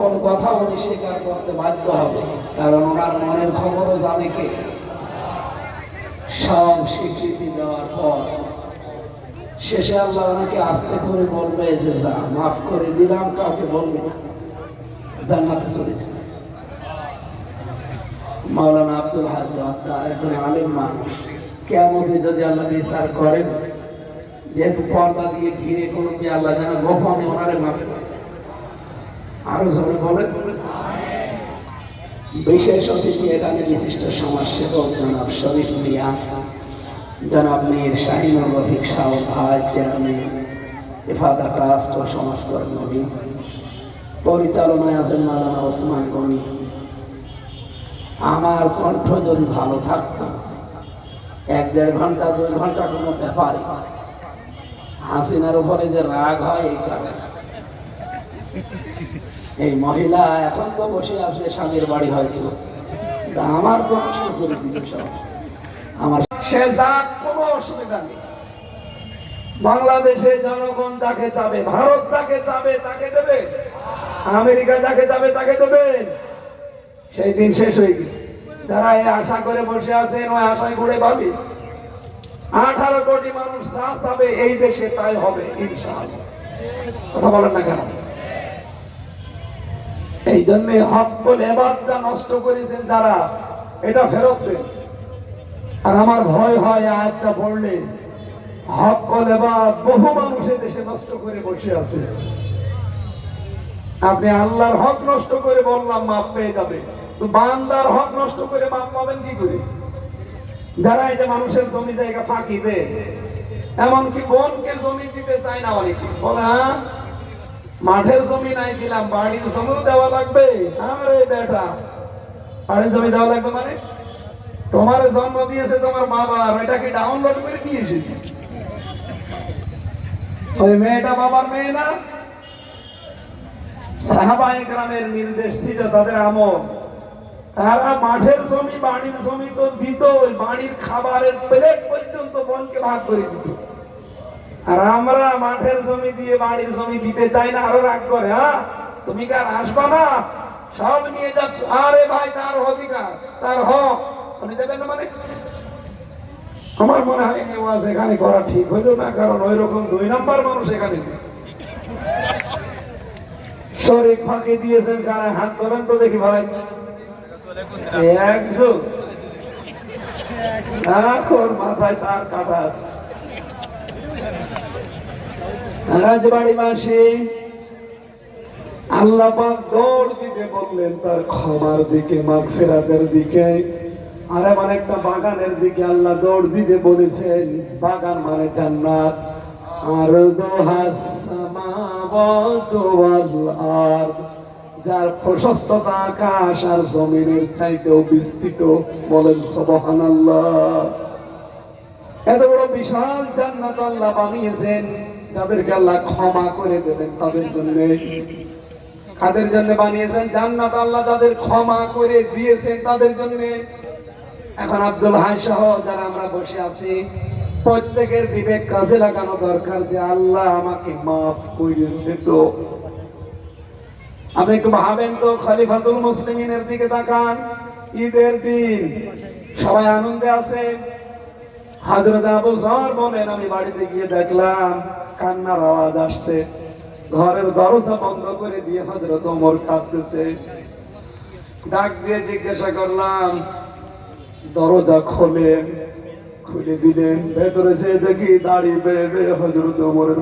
কোন কথা উনি স্বীকার করতে বাধ্য হবে, কারণ ওনার মনের খবরও জানে কে। সব স্বীকৃতি দেওয়ার পর শেষে আল্লাহ ওনাকে আস্তে করে বলবে যে, যা, মাফ করে দিলাম, কাউকে বলবে না। জান্নাতে চলে যাবে মাওলানা আব্দুল একজন আলেম মানুষ। কেমন যদি আল্লাহ বিচার করেন যেহেতু পর্দা দিয়ে ঘিরে কোনো কি আল্লাহ যেন গোপনে ওনারে মাফ করে আরও জোরে বলেন। বিশেষ অতিথি এখানে বিশিষ্ট সমাজসেবক জনাব শরীফ মিয়া, জনাব মীর শাহিনুর রফিক শাহ ভাই, চেয়ারম্যান ইফাদা ট্রাস্ট ও সমাজকর্মী, পরিচালনায় আছেন মালানা ওসমান গনি। আমার কণ্ঠ যদি ভালো থাকতো, এক দেড় ঘণ্টা, দুই ঘণ্টা কোনো ব্যাপারই হাসিনার উপরে যে রাগ হয়, এই কারণে। এই মহিলা এখন তো বসে আছে, স্বামীর বাড়ি হয়তো। আমার তো নষ্ট করে দিল আমার সে যাক, কোনো অসুবিধা নেই। বাংলাদেশে জনগণ যাকে যাবে ভারত যাকে যাবে তাকে দেবে। আমেরিকা যাকে যাবে তাকে দেবে। সেই দিন শেষ হয়ে গেছে। যারা এই আশা করে বসে আছেন ওই আশায় ঘুরে ভাবি। আঠারো কোটি মানুষ যা চাবে, এই দেশে তাই হবে, ইনশাআল্লাহ। কথা বলেন না কেন? এই জন্য হক বলে এবারটা নষ্ট করেছেন যারা, এটা ফেরত দেন। আর আমার ভয় হয় আয়াতটা পড়লে, হক বলে বা বহু মানুষের দেশে নষ্ট করে বসে আছে। আপনি আল্লাহর হক নষ্ট করে বললাম মাপ পেয়ে যাবে। বান্দার হক নষ্ট করে মাপ পাবেন কি করে? যারা এটা মানুষের জমি জায়গা ফাঁকি দেয়, এমনকি বোনকে জমি দিতে চায় না অনেকে। বলে মাঠের জমি নাই দিলাম বাড়ির জমিও দেওয়া লাগবে। আরে বেটা বাড়ির জমি দেওয়া লাগবে মানে? তোমার জন্ম দিয়েছে তোমার মা বাবা এটাকে ডাউনলোড করে নিয়ে এসেছি? ওই মেয়েটা বাবার মেয়ে না? সাহাবা একরামের নির্দেশ ছিল তাদের আমল। তারা মাঠের জমি বাড়ির জমি তো দিত বাড়ির খাবারের প্লেট পর্যন্ত বনকে ভাগ করে দিত। আর আমরা মাঠের জমি দিয়ে বাড়ির জমি দিতে চাই না, আরও রাগ করে হ্যাঁ? তুমি কার আসবা না? সব নিয়ে যাচ্ছ। আরে ভাই, তার অধিকার, তার হক। উনি দেবেন না মানে? আমার মনে হয় এই ওয়াজ এখানে করা ঠিক হইল না, কারণ ওই রকম দুই নাম্বার মানুষ এখানে। শরীর ফাঁকি দিয়েছেন কারা? হাত ধরেন তো দেখি ভাই। একজন। মাথায় তার কাটা আছে। রাজবাড়িবাসী আল্লাহ পাক দৌড় দিতে বললেন, তার ক্ষমার দিকে মাগফিরাতের দিকে। আর এমন একটা বাগানের দিকে আল্লাহ দৌড় দিতে বলেছেন, বাগান মানে জান্নাত। আর যার প্রশস্ততা আকাশ আর জমিনের চাইতেও বিস্তৃত। বলেন, সুবহানাল্লাহ। এত বড় বিশাল জান্নাত আল্লাহ বানিয়েছেন। তাদেরকে আল্লাহ ক্ষমা করে দেবেন তাদের জন্য। কাদের জন্য বানিয়েছেন? জান্নাত আল্লাহ তাদের ক্ষমা করে দিয়েছেন তাদের জন্য। এখন আব্দুল হাই সহ যারা আমরা বসে আছি, প্রত্যেকের বিবেক কাজে লাগানো দরকার যে আল্লাহ আমাকে মাফ করেছে তো। আপনি একটু ভাবেন তো, খলিফাতুল মুসলিমিনের দিকে তাকান। ঈদের দিন সবাই আনন্দে আছে। হাজরত আবু জর বলেন, আমি বাড়িতে গিয়ে দেখলাম কান্নার আওয়াজ আসছে। ঘরের দরজা বন্ধ করে দিয়ে হজরত ওমর কাঁদতেছে। ডাক দিয়ে জিজ্ঞাসা করলাম, দরজা খোলেন খুলে দিলেন, ভেতরে সে দেখি দাঁড়িয়ে হজরত ওমরের